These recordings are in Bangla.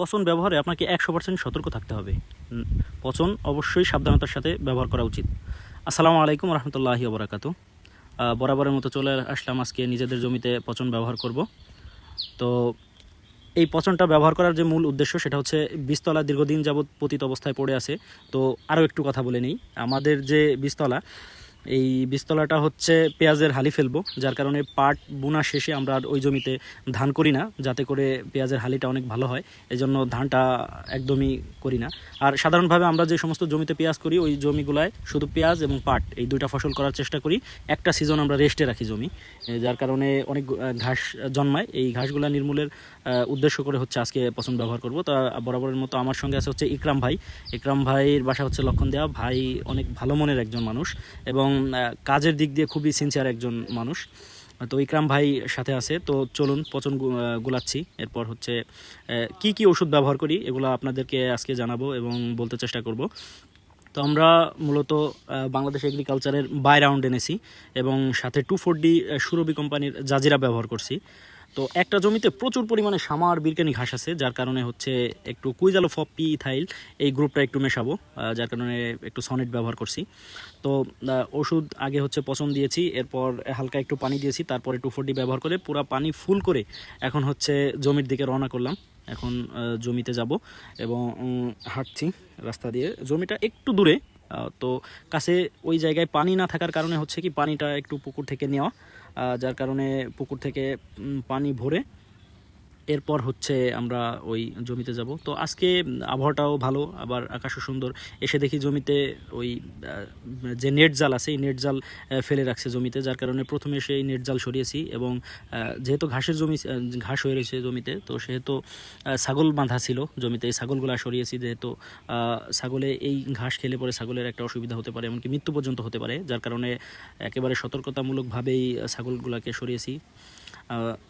পচন ব্যবহারে আপনাকে একশো পার্সেন্ট সতর্ক থাকতে হবে। পচন অবশ্যই সাবধানতার সাথে ব্যবহার করা উচিত। আসসালামু আলাইকুম রহমতুল্লাহি ওবরাকাতু। বরাবরের মতো চলে আসলাম আজকে নিজেদের জমিতে পচন ব্যবহার করব। তো এই পচনটা ব্যবহার করার যে মূল উদ্দেশ্য সেটা হচ্ছে বীজতলা দীর্ঘদিন যাবৎ পতিত অবস্থায় পড়ে আছে। তো আরও একটু কথা বলে নেই। আমাদের যে বীজতলা এই বীজতলাটা হচ্ছে পেঁয়াজের হালি ফেলব, যার কারণে পাট বোনা শেষে আমরা আর ওই জমিতে ধান করি না, যাতে করে পেঁয়াজের হালিটা অনেক ভালো হয় এই জন্য ধানটা একদমই করি না। আর সাধারণভাবে আমরা যে সমস্ত জমিতে পেঁয়াজ করি, ওই জমিগুলায় শুধু পেঁয়াজ এবং পাট, এই দুইটা ফসল করার চেষ্টা করি। একটা সিজন আমরা রেস্টে রাখি জমি যার কারণে অনেক ঘাস জন্মায়। এই ঘাসগুলা নির্মূলের উদ্দেশ্য করে হচ্ছে আজকে পছন্দ ব্যবহার করব। তা বরাবরের মতো আমার সঙ্গে আছে হচ্ছে ইকরাম ভাই। ইকরাম ভাইয়ের বাসা হচ্ছে লক্ষণ দেওয়া ভাই অনেক ভালো মনের একজন মানুষ এবং কাজের দিক দিয়ে খুবই সিনসিয়ার একজন মানুষ। তো ইকরাম ভাই সাথে আছে, তো চলুন পচন গুলাচ্ছি। এরপর হচ্ছে কি কি ওষুধ ব্যবহার করি এগুলো আপনাদেরকে আজকে জানাব এবং বলতে চেষ্টা করব। তো আমরা মূলত বাংলাদেশ এগ্রিকালচারের বাই রাউন্ড এনেছি এবং সাথে টু ফোর ডি সুরভি কোম্পানির জাজিরা ব্যবহার করছি। তো একটা জমিতে প্রচুর পরিমাণে সামার বিরকানি ঘাস আছে, যার কারণে হচ্ছে একটু কুইজালো ফপি ইথাইল এই গ্রুপটা একটু মেশাবো যার কারণে একটু সনেট ব্যবহার করছি। তো ওষুধ আগে হচ্ছে পচন দিয়েছি, এরপর হালকা একটু পানি দিয়েছি, তারপরে টু ফোর ডি ব্যবহার করে পুরো পানি ফুল করে এখন হচ্ছে জমির দিকে রওনা করলাম। এখন জমিতে যাব এবং হাঁটছি রাস্তা দিয়ে। জমিটা একটু দূরে তো কাছে ওই জায়গায় পানি না থাকার কারণে হচ্ছে কি পানিটা একটু পুকুর থেকে নেওয়া। যার কারণে পুকুর থেকে পানি ভরে এরপর হচ্ছে আমরা ওই জমিতে যাব। তো আজকে আবহাওয়াটাও ভালো, আবার আকাশও সুন্দর। এসে দেখি জমিতে ওই যে নেট জাল আছে, এই নেট জাল ফেলে রাখছে জমিতে, যার কারণে প্রথমে এসে এই নেট জাল সরিয়েছি এবং যেহেতু ঘাসের জমি ঘাস হয়ে রয়েছে জমিতে, তো সেহেতু ছাগল বাঁধা ছিল জমিতে, এই ছাগলগুলো সরিয়েছি যেহেতু ছাগলে এই ঘাস খেলে পরে ছাগলের একটা অসুবিধা হতে পারে, এমনকি মৃত্যু পর্যন্ত হতে পারে, যার কারণে একেবারে সতর্কতামূলকভাবেই ছাগলগুলোকে সরিয়েছি।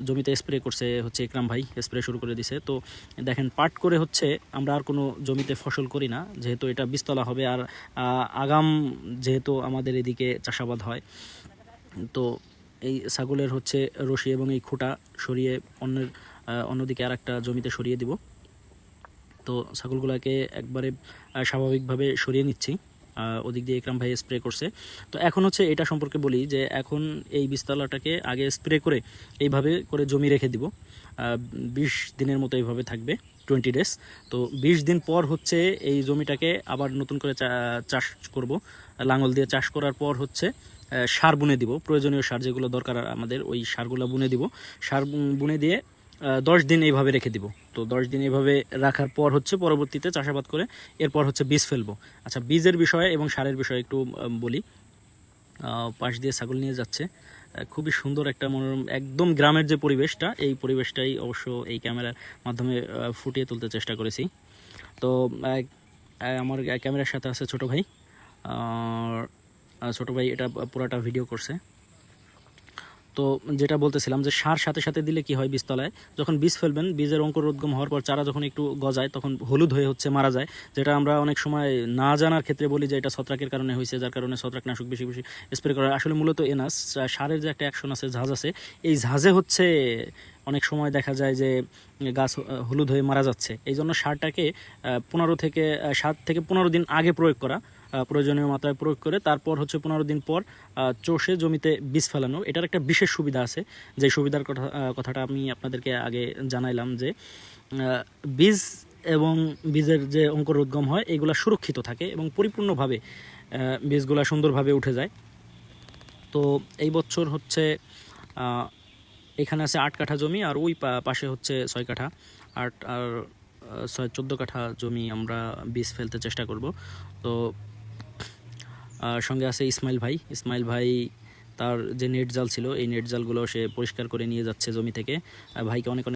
জমিতে স্প্রে করছে হচ্ছে ইকরাম ভাই স্প্রে শুরু করে দিছে। তো দেখেন, পাট করে হচ্ছে আমরা আর কোনো জমিতে ফসল করি না, যেহেতু এটা বীজতলা হবে আর আগাম যেহেতু আমাদের এদিকে চাষাবাদ হয়। তো এই ছাগলের হচ্ছে রশি এবং এই খুঁটা সরিয়ে অন্যের অন্যদিকে আর একটা জমিতে সরিয়ে দিব। তো ছাগলগুলোকে একবারে স্বাভাবিকভাবে সরিয়ে নিচ্ছি। ওদিক দিয়ে ইকরাম ভাই স্প্রে করছে। তো এখন হচ্ছে এটা সম্পর্কে বলি যে এখন এই বীজতলাটাকে আগে স্প্রে করে এইভাবে করে জমি রেখে দিব। বিশ দিনের মতো এইভাবে থাকবে টোয়েন্টি ডেজ তো বিশ দিন পর হচ্ছে এই জমিটাকে আবার নতুন করে চাষ করব। লাঙল দিয়ে চাষ করার পর হচ্ছে সার বুনে দিব। প্রয়োজনীয় সার যেগুলো দরকার আমাদের, ওই সারগুলো বুনে দিব। সার বুনে দিয়ে দশ দিন এইভাবে রেখে দিব। তো দশ দিন এইভাবে রাখার পর হচ্ছে পরবর্তীতে চাষাবাদ করে এরপর হচ্ছে বীজ ফেলব। আচ্ছা বীজের বিষয়ে এবং সারের বিষয়ে একটু বলি। পাশ দিয়ে ছাগল নিয়ে যাচ্ছে। খুবই সুন্দর একটা মনোরম, একদম গ্রামের যে পরিবেশটা, এই পরিবেশটাই অবশ্য এই ক্যামেরার মাধ্যমে ফুটিয়ে তুলতে চেষ্টা করেছি। তো আমার ক্যামেরার সাথে আছে ছোট ভাই। ছোট ভাই এটা পুরাটা ভিডিও করছে। তো যেটা বলতেছিলাম যে সার সাথে সাথে দিলে কি হয় বীজতলায়? যখন বীজ ফেলবেন, বীজের অঙ্কুরোদ্গম হওয়ার পর চারা যখন একটু গজায়, তখন হলুদ হয়ে হচ্ছে মারা যায়, যেটা আমরা অনেক সময় না জানার ক্ষেত্রে বলি যে এটা ছত্রাকের কারণে হয়েছে, যার কারণে ছত্রাকনাশক বেশি বেশি স্প্রে করা আসলে মূলত এনাস সারের যে একটা অ্যাকশন আছে, ঝাঁজ আছে, এই ঝাঁজে হচ্ছে অনেক সময় দেখা যায় যে গাছ হলুদ হয়ে মারা যাচ্ছে। এই জন্য সারটাকে পনেরো থেকে সাত থেকে পনেরো দিন আগে প্রয়োগ করা। প্রয়োজনীয় মাত্রায় প্রয়োগ করে তারপর হচ্ছে পনেরো দিন পর চষে জমিতে বীজ ফেলানো। এটার একটা বিশেষ সুবিধা আছে। যে সুবিধার কথা কথাটা আমি আপনাদেরকে আগে জানাইলাম যে বীজ এবং বীজের যে অঙ্কুর উদ্গম হয়, এগুলা সুরক্ষিত থাকে এবং পরিপূর্ণভাবে বীজগুলা সুন্দরভাবে উঠে যায়। তো এই বছর হচ্ছে এখানে আছে আট কাঠা জমি আর ওই পাশে হচ্ছে ছয় কাঠা। আট আর ছয় চোদ্দ কাঠা জমি আমরা বীজ ফেলতে চেষ্টা করব। তো সঙ্গে আছে ইসমাইল ভাই। ইসমাইল ভাই তার যে নেট জাল ছিল, এই নেট জালগুলো সে পরিষ্কার করে নিয়ে যাচ্ছে জমি থেকে। ভাইকে অনেক অনেক